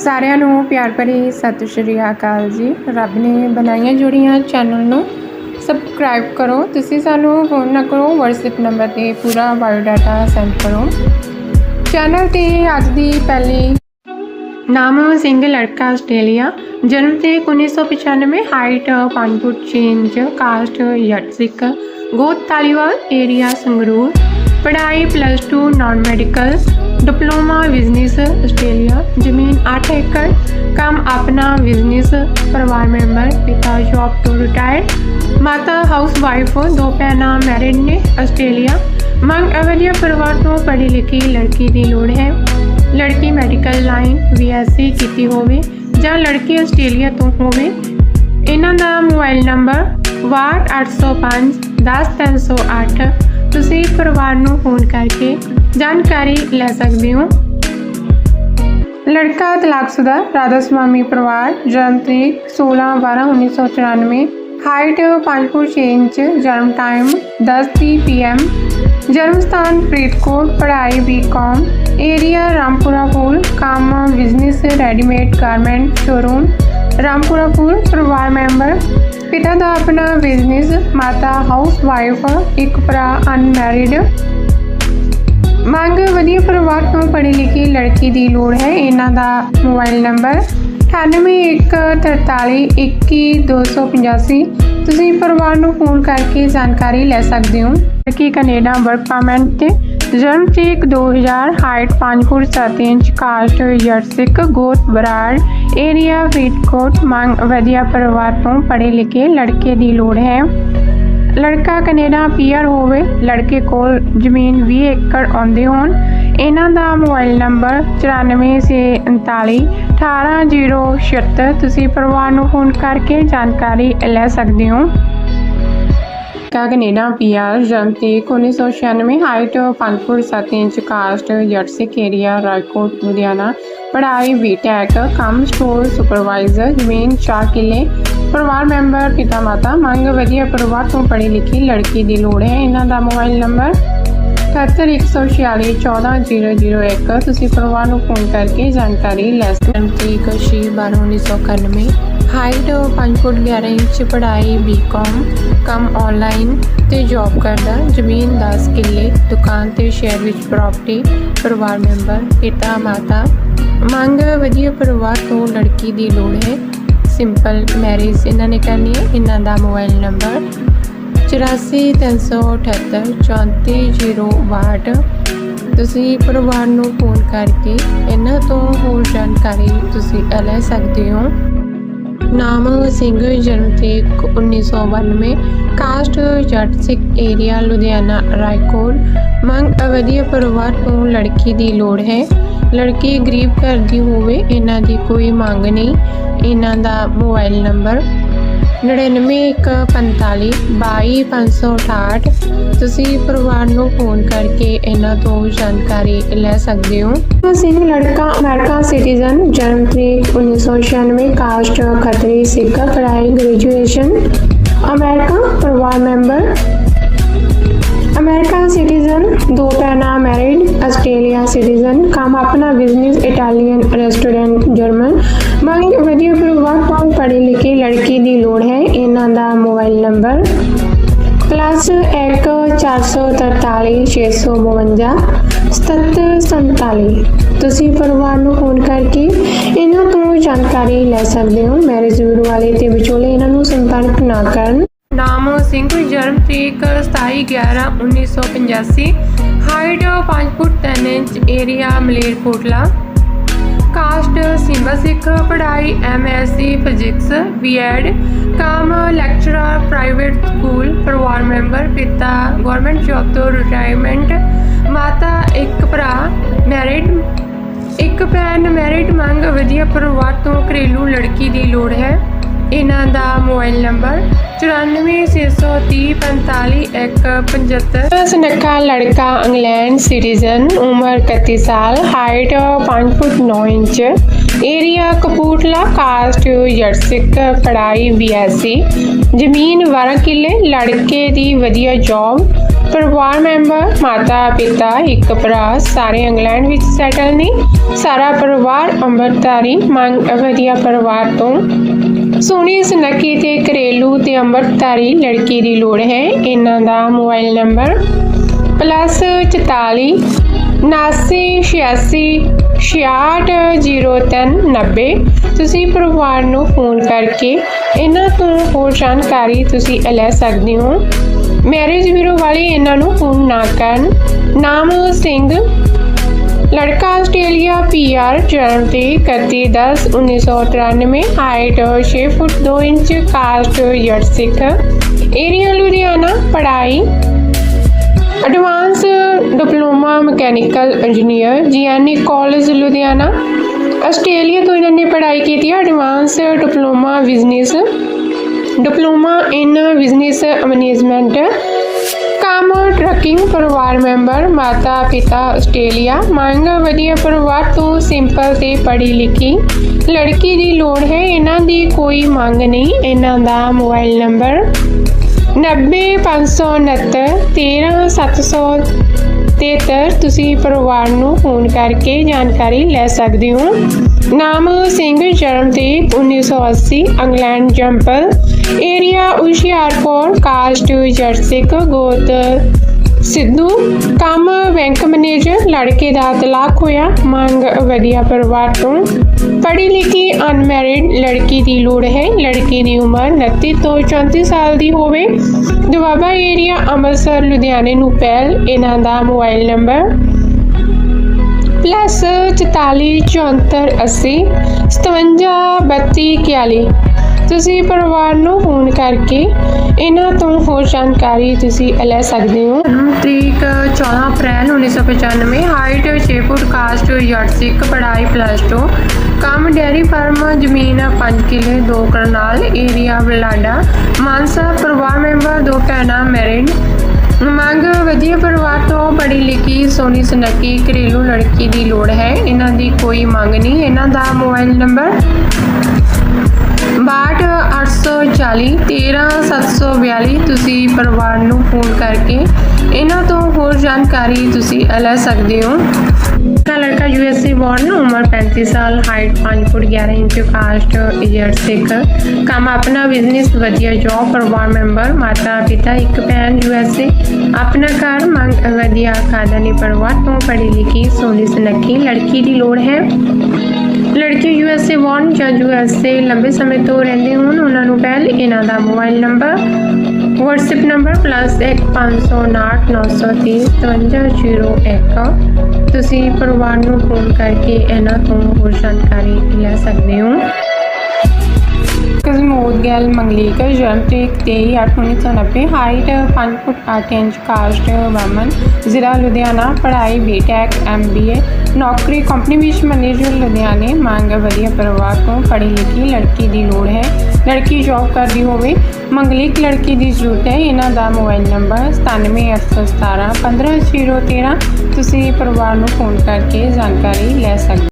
ਸਾਰਿਆਂ ਨੂੰ ਪਿਆਰ ਭਰੀ ਸਤਿ ਸ਼੍ਰੀ ਅਕਾਲ ਜੀ। ਰੱਬ ਨੇ ਬਣਾਈਆਂ ਜੁੜੀਆਂ ਚੈਨਲ ਨੂੰ ਸਬਸਕ੍ਰਾਈਬ ਕਰੋ। ਤੁਸੀਂ ਸਾਨੂੰ ਫੋਨ ਨਾ ਕਰੋ, WhatsApp ਨੰਬਰ ਤੇ ਪੂਰਾ ਬਾਇਓਡਾਟਾ ਸੈਂਡ ਕਰੋ। ਚੈਨਲ ਤੇ ਅੱਜ ਦੀ ਪਹਿਲੀ ਨਾਮ ਸਿੰਘ ਲੜਕਾ ਆਸਟ੍ਰੇਲੀਆ, ਜਨਮ ਤੇ 1995 height 5 foot 6 inch caste Jat ਸਿੱਖ ਗੋਤ ਤਾਲੀਵਾਲ ਏਰੀਆ ਸੰਗਰੂਰ, ਪੜ੍ਹਾਈ plus 2 non medical diploma business Australia, ਜ਼ਮੀਨ 8 ਏਕੜ, ਕੰਮ ਆਪਣਾ ਬਿਜ਼ਨਸ, ਪਰਿਵਾਰ ਮੈਂਬਰ, ਪਿਤਾ ਜੌਬ ਤੋਂ ਰਿਟਾਇਰ ਮਾਤਾ ਹਾਊਸ ਵਾਈਫ ਦੋ ਭੈਣਾਂ ਮੈਰਿਡ ਨੇ ਆਸਟ੍ਰੇਲੀਆ। ਮੰਗ ਅਵਲੀਆ ਪਰਿਵਾਰ ਤੋਂ ਪੜ੍ਹੀ ਲਿਖੀ ਲੜਕੀ ਦੀ ਲੋੜ ਹੈ। ਲੜਕੀ ਮੈਡੀਕਲ ਲਾਈਨ ਬੀਐਸਸੀ ਕੀਤੀ ਹੋਵੇ ਜਾਂ ਲੜਕੀ ਆਸਟ੍ਰੇਲੀਆ ਤੋਂ ਹੋਵੇ। ਇਹਨਾਂ ਦਾ ਮੋਬਾਈਲ ਨੰਬਰ 62805 10308 ਤੁਸੀਂ ਪਰਿਵਾਰ ਨੂੰ ਫੋਨ ਕਰਕੇ ਜਾਣਕਾਰੀ ਲੈ ਸਕਦੇ ਹੋ। ਲੜਕਾ ਤਲਾਕਸ਼ੁਦਾ ਰਾਧਾ ਸੁਆਮੀ ਪਰਿਵਾਰ, ਜਨਮ ਤਰੀਕ 16 12 1994 ਹਾਈਟ 5 ਫੁੱਟ 6 ਇੰਚ, ਜਨਮ ਟਾਈਮ 10:30 ਪੀਐਮ ਜਨਮ ਸਥਾਨ ਫਰੀਦਕੋਟ, ਪੜ੍ਹਾਈ ਬੀਕਾਮ ਏਰੀਆ ਰਾਮਪੁਰਾ ਪੁਲ ਕੰਮ business readymade garment showroom Rampura Phul ਪਰਿਵਾਰ ਮੈਂਬਰ ਪਿਤਾ ਦਾ ਆਪਣਾ ਬਿਜ਼ਨਸ ਮਾਤਾ ਹਾਊਸ ਵਾਈਫ ਇੱਕ ਭਰਾ ਅਨਮੈਰਿਡ ਮੰਗ ਵਧੀਆ ਪਰਿਵਾਰ ਤੋਂ ਪੜ੍ਹੀ ਲਿਖੀ ਲੜਕੀ ਦੀ ਲੋੜ ਹੈ। ਇਹਨਾਂ ਦਾ ਮੋਬਾਈਲ ਨੰਬਰ 9814321285 ਤੁਸੀਂ ਪਰਿਵਾਰ ਨੂੰ ਫੋਨ ਕਰਕੇ ਜਾਣਕਾਰੀ ਲੈ ਸਕਦੇ ਹੋ। ਲੜਕੀ ਕੈਨੇਡਾ ਵਰਕ ਪਰਮਿਟ ਤੇ ਜਨਮ ਤਰੀਕ 2000 height 5 foot 7 inch caste Jat ਸਿੱਖ ਬਰਾੜ, ਏਰੀਆ ਫਰੀਦਕੋਟ, ਮੰਗ ਵਧੀਆ ਪਰਿਵਾਰ ਤੋਂ ਪੜ੍ਹੇ ਲਿਖੇ ਲੜਕੇ ਦੀ ਲੋੜ ਹੈ। ਲੜਕਾ ਕੈਨੇਡਾ ਪੀਅਰ ਹੋਵੇ, ਲੜਕੇ ਕੋਲ ਜ਼ਮੀਨ 20 ਏਕੜ ਆਉਂਦੇ ਹੋਣ। ਇਹਨਾਂ ਦਾ ਮੋਬਾਈਲ ਨੰਬਰ 9439 18076 ਤੁਸੀਂ ਪਰਿਵਾਰ ਨੂੰ ਫੋਨ ਕਰਕੇ ਜਾਣਕਾਰੀ ਲੈ ਸਕਦੇ ਹੋ। ਕਾ ਕੈਨੇਡਾ ਪੀਆਰ ਜਨਮ ਤਰੀਕ 1996 height 5 foot 7 inch caste Jat ਸਿੱਖ ਏਰੀਆ ਰਾਏਕੋਟ ਲੁਧਿਆਣਾ। ਪੜ੍ਹਾਈ ਬੀਟੈਕ, ਕੰਮ ਸਟੋਰ ਸੁਪਰਵਾਈਜ਼ਰ, ਜ਼ਮੀਨ 4 ਕਿੱਲੇ। ਪਰਿਵਾਰ ਮੈਂਬਰ ਪਿਤਾ ਮਾਤਾ ਮੰਗ ਵਧੀਆ ਪਰਿਵਾਰ ਤੋਂ ਪੜ੍ਹੀ ਲਿਖੀ ਲੜਕੀ ਦੀ ਲੋੜ ਹੈ। ਇਹਨਾਂ ਦਾ ਮੋਬਾਈਲ ਨੰਬਰ 7146414001 ਤੁਸੀਂ ਪਰਿਵਾਰ ਨੂੰ ਫੋਨ ਕਰਕੇ ਜਾਣਕਾਰੀ ਲੈ ਸਕਦੇ ਹੋ। ਤਰੀਕ 6 12 1991 ਹਾਈਟ 5 ਫੁੱਟ 11 ਇੰਚ ਪੜ੍ਹਾਈ ਬੀਕਾਮ ਕੰਮ ਆਨਲਾਈਨ ਤੇ ਜੌਬ ਕਰਦਾ। ਜ਼ਮੀਨ 10 ਕਿੱਲੇ, ਦੁਕਾਨ ਤੇ ਸ਼ਹਿਰ ਵਿੱਚ ਪ੍ਰਾਪਰਟੀ ਪਰਿਵਾਰ ਮੈਂਬਰ ਪਿਤਾ, ਮਾਤਾ। ਮੰਗ ਵਧੀਆ ਪਰਿਵਾਰ ਤੋਂ ਲੜਕੀ ਦੀ ਲੋੜ ਹੈ। ਸਿੰਪਲ ਮੈਰਿਜ ਇਹਨਾਂ ਨੇ ਕਰਨੀ ਹੈ। ਇਹਨਾਂ ਦਾ ਮੋਬਾਈਲ ਨੰਬਰ 8438843062 ਤੁਸੀਂ ਪਰਿਵਾਰ ਨੂੰ ਫੋਨ ਕਰਕੇ ਇਹਨਾਂ ਤੋਂ ਹੋਰ ਜਾਣਕਾਰੀ ਤੁਸੀਂ ਲੈ ਸਕਦੇ ਹੋ। ਨਾਮ ਸਿੰਘ ਜਨਮ ਤਰੀਕ 1992 ਕਾਸਟ ਜੱਟ ਸਿੱਖ ਏਰੀਆ, ਲੁਧਿਆਣਾ, ਰਾਏਕੋਟ। ਮੰਗ ਅਵਧੀਆ ਪਰਿਵਾਰ ਤੋਂ ਲੜਕੀ ਦੀ ਲੋੜ ਹੈ। ਲੜਕੀ ਗਰੀਬ ਘਰ ਦੀ ਹੋਵੇ, ਇਹਨਾਂ ਦੀ ਕੋਈ ਮੰਗ ਨਹੀਂ। ਇਹਨਾਂ ਦਾ ਮੋਬਾਈਲ ਨੰਬਰ 9915522568 ਤੁਸੀਂ ਪਰਿਵਾਰ ਨੂੰ ਫੋਨ ਕਰਕੇ ਇਹਨਾਂ ਤੋਂ ਜਾਣਕਾਰੀ ਲੈ ਸਕਦੇ ਹੋ। ਸਿੰਘ ਲੜਕਾ, ਅਮਰੀਕਾ ਸਿਟੀਜ਼ਨ ਜਨਮ ਤਰੀਕ 1996 ਕਾਸਟ ਖੱਤਰੀ, ਸਿੱਖ, ਪੜ੍ਹਾਈ ਗ੍ਰੈਜੂਏਸ਼ਨ ਅਮਰੀਕਾ ਪਰਿਵਾਰ ਮੈਂਬਰ ਅਮਰੀਕਾ ਸਿਟੀਜ਼ਨ, ਦੋ ਭੈਣਾਂ ਮੈਰਿਡ ਆਸਟ੍ਰੇਲੀਆ ਸਿਟੀਜ਼ਨ, ਕੰਮ ਆਪਣਾ ਬਿਜ਼ਨਸ ਇਟਾਲੀਅਨ ਰੈਸਟੋਰੈਂਟ ਜਰਮਨ ਮੰਗ ਵਧੀਆ ਪਰਿਵਾਰ ਤੋਂ ਪੜ੍ਹੀ ਲਿਖੀ ਲੜਕੀ ਦੀ ਲੋੜ ਹੈ, ਇਹਨਾਂ ਦਾ ਮੋਬਾਈਲ ਨੰਬਰ ਪਲੱਸ 1 443 652 7747 ਤੁਸੀਂ ਪਰਿਵਾਰ ਨੂੰ ਫੋਨ ਕਰਕੇ ਇਹਨਾਂ ਤੋਂ ਜਾਣਕਾਰੀ ਲੈ ਸਕਦੇ ਹੋ। ਮੈਰਿਜ ਬਿਊਰੋ ਵਾਲੇ ਤੇ ਵਿਚੋਲੇ ਇਹਨਾਂ ਨੂੰ ਸੰਪਰਕ ਨਾ ਕਰਨ। ਨਾਮ ਸਿੰਘ ਜਨਮ ਤਰੀਕ 27/11/1985 ਹਾਈਟ 5 ਫੁੱਟ 3 inch area Malerkotla caste Simba ਸਿੱਖ, ਪੜ੍ਹਾਈ ਐਮਐਸਸੀ ਫਿਜ਼ਿਕਸ ਬੀਐਡ ਕਾਮ ਲੈਕਚਰਰ ਪ੍ਰਾਈਵੇਟ ਸਕੂਲ ਪਰਿਵਾਰ ਮੈਂਬਰ ਪਿਤਾ ਗਵਰਨਮੈਂਟ ਜੌਬ ਤੋਂ ਰਿਟਾਇਰਮੈਂਟ ਮਾਤਾ, ਇੱਕ ਭਰਾ ਮੈਰਿਡ ਇੱਕ ਭੈਣ ਮੈਰਿਡ ਮੰਗ, ਵਧੀਆ ਪਰਿਵਾਰ ਤੋਂ ਘਰੇਲੂ ਲੜਕੀ ਦੀ ਲੋੜ ਹੈ। ਇਹਨਾਂ ਦਾ ਮੋਬਾਈਲ ਨੰਬਰ 9463455175 ਸੁਨੱਖਾ ਲੜਕਾ ਇੰਗਲੈਂਡ ਸਿਟੀਜ਼ਨ, ਉਮਰ 31 ਸਾਲ, height 5 foot 9 inch. Area Kapurthala caste Jat Sikh ਪੜ੍ਹਾਈ ਬੀਐਸਸੀ। ਜ਼ਮੀਨ 12 ਕਿੱਲੇ, ਲੜਕੇ ਦੀ ਵਧੀਆ ਜੌਬ ਪਰਿਵਾਰ ਮੈਂਬਰ, ਮਾਤਾ, ਪਿਤਾ, ਇੱਕ ਭਰਾ, ਸਾਰੇ ਇੰਗਲੈਂਡ ਵਿੱਚ ਸੈਟਲ ਨੇ। ਸਾਰਾ ਪਰਿਵਾਰ ਅੰਮ੍ਰਿਤਧਾਰੀ, ਮੰਗ, ਵਧੀਆ ਪਰਿਵਾਰ ਤੋਂ। ਸੋਹਣੀ ਸੁਨੱਖੀ ਤੇ ਘਰੇਲੂ ਤੇ ਅੰਮ੍ਰਿਤਧਾਰੀ ਲੜਕੀ ਦੀ ਲੋੜ ਹੈ। ਇਹਨਾਂ ਦਾ ਮੋਬਾਈਲ ਨੰਬਰ ਪਲੱਸ 44 ਉਨਾਸੀ ਛਿਆਸੀ, ਛਿਆਹਠ, ਜ਼ੀਰੋ, ਤਿੰਨ, ਨੱਬੇ। ਤੁਸੀਂ ਪਰਿਵਾਰ ਨੂੰ ਫੋਨ ਕਰਕੇ ਇਹਨਾਂ ਤੋਂ ਹੋਰ ਜਾਣਕਾਰੀ ਤੁਸੀਂ ਲੈ ਸਕਦੇ ਹੋ। ਮੈਰਿਜ ਬਿਊਰੋ ਵਾਲੇ ਇਹਨਾਂ ਨੂੰ ਫੋਨ ਨਾ ਕਰਨ। ਨਾਮ ਸਿੰਘ ਲੜਕਾ ਆਸਟ੍ਰੇਲੀਆ ਪੀਆਰ ਜਨਮ ਤੇ 31 10 1993 ਹਾਈਟ 6 ਫੁੱਟ 2 ਇੰਚ ਕਾਸਟ ਜੱਟ ਸਿੱਖ। ਏਰੀਆ ਲੁਧਿਆਣਾ, ਪੜ੍ਹਾਈ। Advance diploma mechanical engineer GNE college Ludhiana. Australia ਤੋਂ ਇਹਨਾਂ ਨੇ ਪੜ੍ਹਾਈ ਕੀਤੀ ਹੈ advance diploma business diploma in business management ਕੰਮ ਟਰੱਕਿੰਗ ਪਰਿਵਾਰ ਮੈਂਬਰ, ਮਾਤਾ ਪਿਤਾ ਆਸਟ੍ਰੇਲੀਆ। ਮੰਗ, ਵਧੀਆ ਪਰਿਵਾਰ, ਤੋਂ ਸਿੰਪਲ ਤੇ ਪੜ੍ਹੀ ਲਿਖੀ ਲੜਕੀ ਦੀ ਲੋੜ ਹੈ, ਇਹਨਾਂ ਦੀ ਕੋਈ ਮੰਗ ਨਹੀਂ। ਇਹਨਾਂ ਦਾ ਮੋਬਾਈਲ ਨੰਬਰ 90569 13773 ਤੁਸੀਂ ਪਰਿਵਾਰ ਨੂੰ ਫੋਨ ਕਰਕੇ ਜਾਣਕਾਰੀ ਲੈ ਸਕਦੇ ਹੋ। ਨਾਮ ਸਿੰਘ ਜਨਮ ਤੇ 1980 ਇੰਗਲੈਂਡ ਜੰਪਲ ਏਰੀਆ ਹੁਸ਼ਿਆਰਪੁਰ ਕਾਸਟ ਜਰਸਿਕ ਗੋਤ। ਸਿੱਧੂ, ਕੰਮ ਬੈਂਕ ਮੈਨੇਜਰ, ਲੜਕੇ ਦਾ ਤਲਾਕ ਹੋਇਆ, ਮੰਗ ਵਧੀਆ ਪਰਿਵਾਰ ਤੋਂ। ਪੜ੍ਹੀ ਲਿਖੀ ਅਨਮੈਰਿਡ ਲੜਕੀ ਦੀ ਲੋੜ ਹੈ, ਲੜਕੀ ਦੀ ਉਮਰ 29 ਤੋਂ 34 ਸਾਲ ਦੀ ਹੋਵੇ। ਦੁਆਬਾ ਏਰੀਆ ਅੰਮ੍ਰਿਤਸਰ, ਲੁਧਿਆਣੇ ਨੂੰ ਪਹਿਲ, ਇਹਨਾਂ ਦਾ ਮੋਬਾਈਲ ਨੰਬਰ। ਪਲੱਸ 44 ਤੁਸੀਂ ਪਰਿਵਾਰ ਨੂੰ ਫੋਨ ਕਰਕੇ ਇਹਨਾਂ ਤੋਂ ਹੋਰ ਜਾਣਕਾਰੀ ਤੁਸੀਂ ਲੈ ਸਕਦੇ ਹੋ। ਤਰੀਕ 14 ਅਪ੍ਰੈਲ 1995 ਹਾਈਟ 6 ਫੁੱਟ ਕਾਸਟ ਜੱਟ ਸਿੱਖ ਪੜ੍ਹਾਈ ਪਲੱਸ 2 ਕੰਮ ਡੈਰੀ ਫਾਰਮ ਜ਼ਮੀਨ 5 ਕਿਲੇ, ਦੋ ਕਰਨਾਲ ਏਰੀਆ ਬਲਾਡਾ ਮਾਨਸਾ, ਪਰਿਵਾਰ ਮੈਂਬਰ ਦੋ ਭੈਣਾਂ ਮੈਰਿਡ ਮੰਗ, ਵਧੀਆ ਪਰਿਵਾਰ ਤੋਂ ਪੜ੍ਹੀ ਲਿਖੀ, ਸੋਹਣੀ ਸੁਨੱਖੀ, ਘਰੇਲੂ ਲੜਕੀ ਦੀ ਲੋੜ ਹੈ। ਇਹਨਾਂ ਦੀ ਕੋਈ ਮੰਗ ਨਹੀਂ। ਇਹਨਾਂ ਦਾ ਮੋਬਾਈਲ ਨੰਬਰ 62 840 13742 ਤੁਸੀਂ ਪਰਿਵਾਰ ਨੂੰ ਫੋਨ ਕਰਕੇ ਇਹਨਾਂ ਤੋਂ ਹੋਰ ਜਾਣਕਾਰੀ ਤੁਸੀਂ ਲੈ ਸਕਦੇ ਹੋ का लड़का यूएसए बॉर्न उम्र 35 साल height 5 foot 11 inch cast इजर Sikh ਕੰਮ ਆਪਣਾ ਬਿਜ਼ਨਸ ਵਧੀਆ ਜੌਬ ਪਰਿਵਾਰ ਮੈਂਬਰ ਮਾਤਾ ਪਿਤਾ ਇੱਕ ਭੈਣ ਯੂਐਸਏ ਆਪਣਾ ਘਰ ਮੰਗ ਵਧੀਆ ਖਾਨਦਾਨੀ ਪਰਿਵਾਰ ਤੋਂ ਪੜ੍ਹੀ ਲਿਖੀ ਸੋਹਣੀ ਸੁਨੱਖੀ ਲੜਕੀ ਦੀ ਲੋੜ ਹੈ ਲੜਕੀ ਯੂਐਸਏ ਬੌਰਨ ਜਾਂ ਯੂਐਸਏ ਲੰਬੇ ਸਮੇਂ ਤੋਂ ਰਹਿੰਦੇ ਹੋਣ, ਉਹਨਾਂ ਨੂੰ ਪਹਿਲ ਇਹਨਾਂ ਦਾ ਮੋਬਾਈਲ ਨੰਬਰ, WhatsApp ਨੰਬਰ +1509305701 ਤੁਸੀਂ ਪਰਿਵਾਰ ਨੂੰ ਫੋਨ ਕਰਕੇ ਇਹਨਾਂ ਤੋਂ ਹੋਰ ਜਾਣਕਾਰੀ ਲੈ ਸਕਦੇ ਹੋ। ਕਜ਼ਮੋਦ ਗੈਲ ਮੰਗਲੀਕਰ ਜਨਮ ਤੇ 23/8/1990 ਹਾਈਟ 5 ਫੁੱਟ 8 ਇੰਚ, ਕਾਸਟ ਵਮਨ, ਜ਼ਿਲ੍ਹਾ ਲੁਧਿਆਣਾ, ਪੜ੍ਹਾਈ ਬੀਟੈਕ ਐਮਬੀਏ ਨੌਕਰੀ ਕੰਪਨੀ ਵਿੱਚ ਮੈਨੇਜਰ ਲੁਧਿਆਣੇ, ਮੰਗ ਵਧੀਆ ਪਰਿਵਾਰ ਤੋਂ ਪੜ੍ਹੀ ਲਿਖੀ ਲੜਕੀ ਦੀ ਲੋੜ ਹੈ। ਲੜਕੀ ਜੌਬ ਕਰਦੀ ਹੋਵੇ, ਮੰਗਲੀਕ ਲੜਕੀ ਦੀ ਜ਼ਰੂਰਤ ਹੈ। ਇਹਨਾਂ ਦਾ ਮੋਬਾਈਲ ਨੰਬਰ 9781715013 ਤੁਸੀਂ ਪਰਿਵਾਰ ਨੂੰ ਫੋਨ ਕਰਕੇ ਜਾਣਕਾਰੀ ਲੈ ਸਕਦੇ